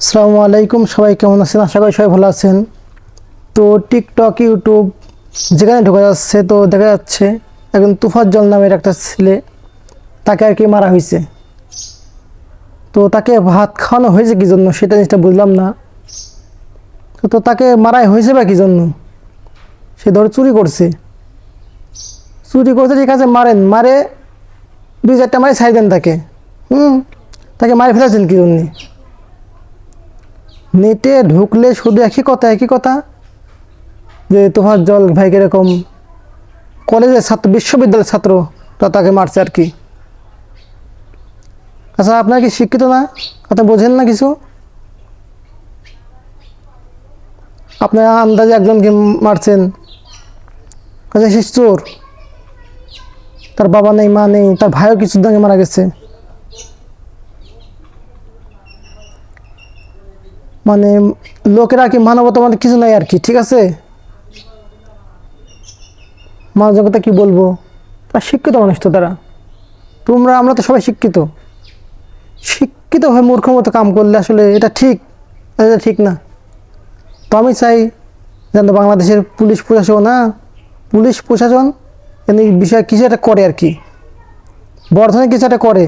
আসসালামু আলাইকুম, সবাই কেমন আছেন? আশা করি সবাই ভালো আছেন। তো টিকটক ইউটিউব যেখানে ঢোকা যাচ্ছে, তো দেখা যাচ্ছে একজন তুফাজ্জল নামের একটা ছেলে, তাকে আর কি মারা হয়েছে। তো তাকে ভাত খাওয়ানো হয়েছে কি জন্য সেটা জিনিসটা বুঝলাম না। তো- তাকে মারাই হয়েছে বা কি জন্য? সে ধরে চুরি করছে। চুরি করছে, ঠিক আছে, মারেন। মারে দুই চারটা মারে ছাই দেন তাকে। হুম, তাকে মারে ফেলেছেন কি জন্যে? নেটে ঢুকলে শুধু একই কথা একই কথা? যে তোমার জল ভাই কীরকম? কলেজের ছাত্র, বিশ্ববিদ্যালয়ের ছাত্র, তা তাকে মারছে আর কি? আচ্ছা আপনার কি শিক্ষিত না? আপনি বোঝেন না কিছু? আপনার আন্দাজে একজনকে মারছেন। আচ্ছা সে চোর। তার বাবা নেই, মা নেই, তার ভাইও কিছু দাঙ্গে মারা গেছে। মানে লোকেরা কি মানবতা মানে কিছু নাই আর কি, ঠিক আছে? মানবতা কি বলব? তারা শিক্ষিত মানুষ তো তারা। তোমরা, আমরা তো সবাই শিক্ষিত। শিক্ষিত হয়ে মূর্খ মতো কাম করলে আসলে এটা ঠিক এটা ঠিক না। তো আমি চাই যেন বাংলাদেশের পুলিশ প্রশাসন, না, পুলিশ প্রশাসন এই বিষয়ে কিছু একটা করে আর কি। বর্ধনে কিছু একটা করে।